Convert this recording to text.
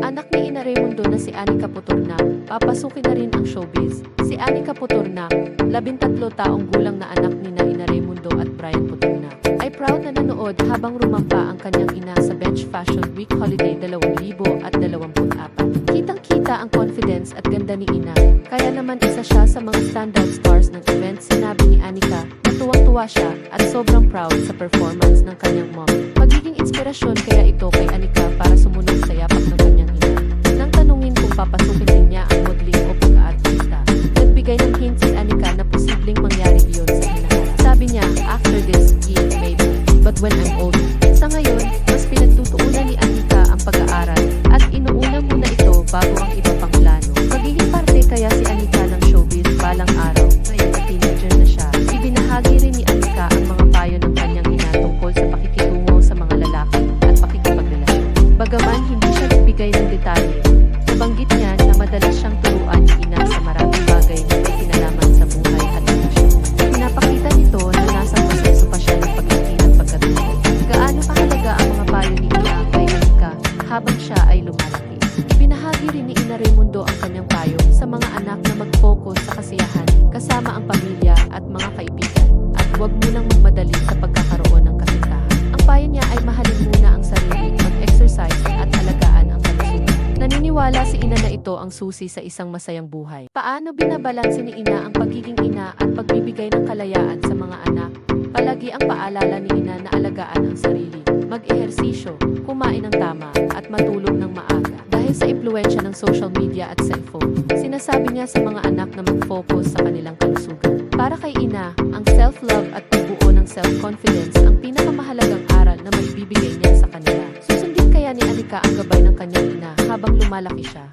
Anak ni Ina Raimundo na si Anika Putorna, papasukin na rin ang showbiz. Si Anika Putorna, labintatlo taong gulang na anak ni na Ina Raimundo at Brian Putorna, ay proud na nanood habang rumampa ang kanyang ina sa Bench Fashion Week Holiday 2024. Kitang-kita ang confidence at ganda ni Ina, kaya naman isa siya sa mga standout stars ng event sinabi ni Anika na tuwang-tuwa siya at sobrang proud sa performance ng kanyang mom. Magiging inspirasyon kaya ito kay Anika para after this, yeah, maybe. But when I'm older. Sa ngayon, mas pinagtutuunan ni Anika ang pag-aaral at inuuna muna ito bago ang iba pang plano. Magiging parte kaya si Anika ng showbiz balang araw. Ngayon na teenager na siya, ibinahagi rin ni Anika ang mga payo ng kanyang ina tungkol sa pakikitungo sa mga lalaki at pakikipagrelasyon. Bagaman hindi siya nagbigay ng detalye, nabanggit niya na madalas siyang habang siya ay lumalaki. Ibinahagi rin ni Ina Raimundo ang kanyang payo sa mga anak na mag-focus sa kasiyahan kasama ang pamilya at mga kaibigan at huwag munang magmadali sa pagkakaroon ng kasintahan. Ang payo niya ay mahalin muna ang sarili, mag-exercise at alagaan ang kalusugan. Naniniwala si Ina na ito ang susi sa isang masayang buhay. Paano binabalanse ni Ina ang pagiging ina at pagbibigay ng kalayaan sa mga anak? Palagi ang paalala ni Ina na alagaan ang sarili, mag-ehersisyo, kumain ng tama, at matulog ng maaga. Dahil sa impluensya ng social media at cellphone, sinasabi niya sa mga anak na mag-focus sa kanilang kalusugan. Para kay Ina, ang self-love at pagbuo ng self-confidence ang pinakamahalagang aral na maibibigay niya sa kanila. Susundin kaya ni Anika ang gabay ng kanyang ina habang lumalaki siya.